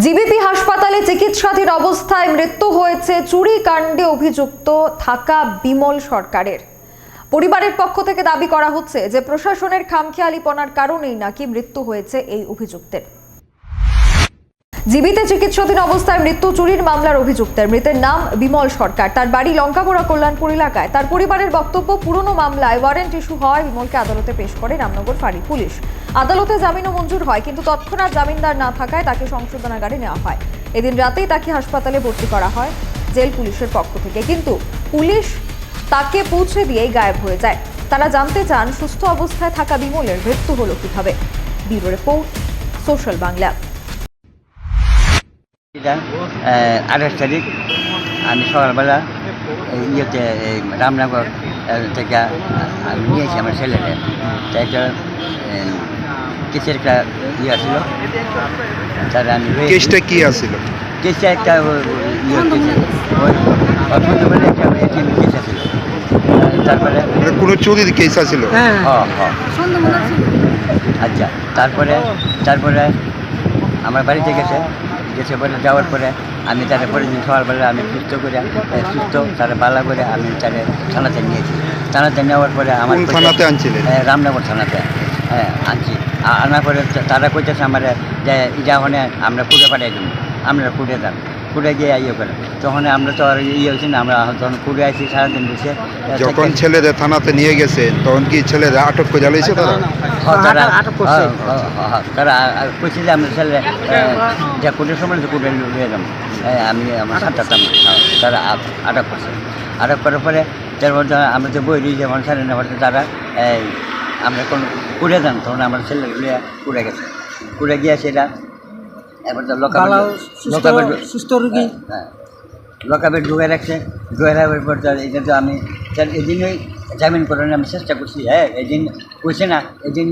GBP হাসপাতালে চিকিৎসাধীন অবস্থায় মৃত্যু হয়েছে চুরি কাণ্ডে অভিযুক্ত থাকা বিমল সরকারের। পরিবারের পক্ষ থেকে দাবি করা হচ্ছে যে প্রশাসনের খামখেয়ালিপনার কারণেই নাকি মৃত্যু হয়েছে এই অভিযুক্তের। জীবিতে চিকিৎসাধীন অবস্থায় মৃত্যু চুরির মামলার অভিযুক্তের। মৃতের নাম বিমল সরকার। তার বাড়ি লঙ্কাগোড়া কল্যাণপুর এলাকায়। তার পরিবারের বক্তব্য, পুরনো মামলায় ওয়ারেন্ট ইস্যু হওয়ায় বিমলকে আদালতে পেশ করে রামনগর ফাঁড়ি পুলিশ। আদালতে জামিনও মঞ্জুর হয়, কিন্তু তৎক্ষণাৎ জামিনদার না থাকায় তাকে সংশোধনাগারে নেওয়া হয়। এদিন রাতেই তাকে হাসপাতালে ভর্তি করা হয়, জেল পুলিশের পক্ষ থেকে। কিন্তু পুলিশ তাকে পৌঁছে দিয়েই গায়েব হয়ে যায়। তারা জানতে চান, সুস্থ অবস্থায় থাকা বিমলের মৃত্যু হলো কীভাবে? Bureau report, social Bangla. আঠাশ তারিখ, আমি সকালবেলা ইয়েতে রামনগর থেকে নিয়েছি আমার ছেলেকে। তা একটা কিসের একটা ইয়ে ছিল তার আমি রয়ে- কেসটা কি আছিল কেসটা একটা কেসে বলে একটা এটিএম কেস তারপরে মানে কোনো চুরির কেস আছিল হ হ। আচ্ছা তারপরে তারপরে আমার বাড়িতে গেছে। গেছে বলে যাওয়ার পরে আমি তারা পরে দিন সকালবেলা আমি সুস্থ করে সুস্থ তারা বালা করে আমি তারা থানাতে নিয়েছি। থানাতে নেওয়ার পরে আমার থানাতে আনছিলেন? রামনগর থানাতে হ্যাঁ আনছি। আ- আনার পরে তারা কইতেছে আমার যে ইটা হনে আমরা কুড়ে পাঠাই দেবো। আমরা কুড়ে যান। কুড়ে গিয়ে ইয়ে করে তখন আমরা তো আর ইয়ে হয়েছি না আমরা তখন কুড়ে আসি সারাদিন বসে যখন ছেলেদের থানাতে নিয়ে গেছে তখন কি ছেলেরা আটক করে জ্বালিয়েছে তারা? হ্যাঁ, তারা হ্যাঁ, হ্যাঁ, হ্যাঁ, তারা কইছে যে আমরা ছেলে যা কোটের সময় তো কোটে নিয়ে যাব। আমি আমার সাতটা তারা আটক করছে। আটক করার পরে তারপর আমরা যে বই দিই যেমন সাড়ে নেওয়ার তারা এই, আমরা কোন কুড়ে যান তখন আমার ছেলে কুড়ে গেছে। কুড়ে গিয়ে সেটা এবার তো লোকাবে সুস্থ রোগী। হ্যাঁ লকাপে ঢুকে রাখছে ঢুকে রাখার পর এটা তো আমি এদিনই জামিন করার আমি চেষ্টা করছি হ্যাঁ এদিন কইছে না এদিন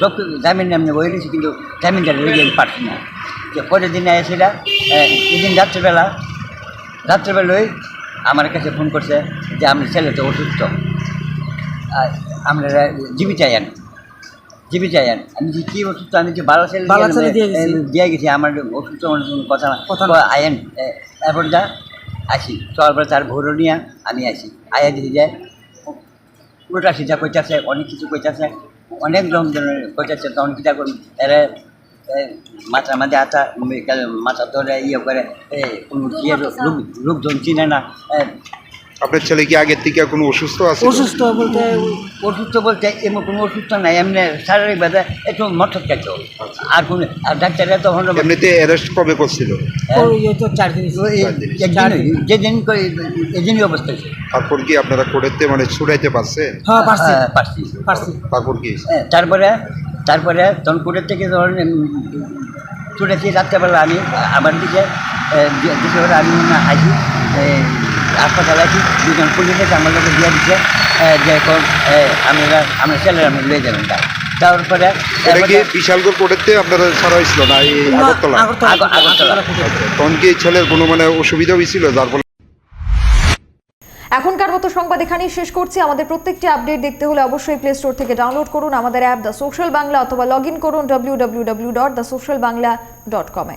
সব জামিন আমি বই দিয়েছি কিন্তু জামিনটা আমি পারছি না। যে পরের দিনে এসেরা এদিন রাত্রেবেলা রাত্রেবেলায় আমার কাছে ফোন করছে যে আমার ছেলে তো অসুস্থ। আমরা জীবিত আন জীবিত আন আমি যে কী অসুস্থ আমি যে ভালো ছেলে দিয়ে গেছি। আমার অসুস্থ মানুষ কোনো কথা না। তো আয়েন এরপর যা আসি। তারপরে তার ভোরও নিয়ে আমি আসি। আয়া দিয়ে যায় উল্টা সিধা কইতাছে অনেক কিছু কইতাছে অনেক রকম ধরনের কইতাছে তখন কিটা করি এরা মাথার মাঝে আটা মাথা ধরে ইয়ে করে কোনো রূপজন চিনে না আপনার ছেলে কি আগের থেকে কোনো অসুস্থ আছে? অসুস্থ বলতে অসুস্থ বলতে এমন কোনো অসুস্থ নাই এমনি শারীরিকভাবে একটু মঠক খেত আর কোনো আর ডাক্তাররা তখন এমনিতে অ্যারেস্ট কবে করছিল? হ্যাঁ। তো চার দিন। যেদিন যেদিনই অবস্থা ছিল তারপর কি আপনারা কোর্টেতে মানে ছুটাইতে পারছেন হ্যাঁ পারছি। হ্যাঁ, পারছি। পারছি। তারপর কি? হ্যাঁ, তারপরে তারপরে তখন কোর্টের থেকে ধরেন ছুটেছি রাত্রেবেলা আমি আমার দিকে দিকে আমি আসি হাসপাতালে আসি দুজন পুলিশ আমার লোকে দিয়ে দিচ্ছে। যে এখন আমরা আমরা ছেলেরা আমি লয়ে যাবেন তা তারপরে এটা কি বিশালগড় কোর্টেতে আপনারা ছাড়া হয়েছিল না এই আগরতলা? আগরতলা। আগ- আগরতলা। আগরতলা ফুটে। তখন কি ছেলের কোনো মানে অসুবিধা হয়েছিল? যার ফলে এখনকার মতো সংবাদ এখানেই শেষ করছি। আমাদের প্রত্যেকটি আপডেট দেখতে হলে অবশ্যই প্লে স্টোর থেকে ডাউনলোড করুন আমাদের অ্যাপ দ্য সোশ্যাল বাংলা অথবা লগ ইন করুন W W W dot the social Bangla dot কমে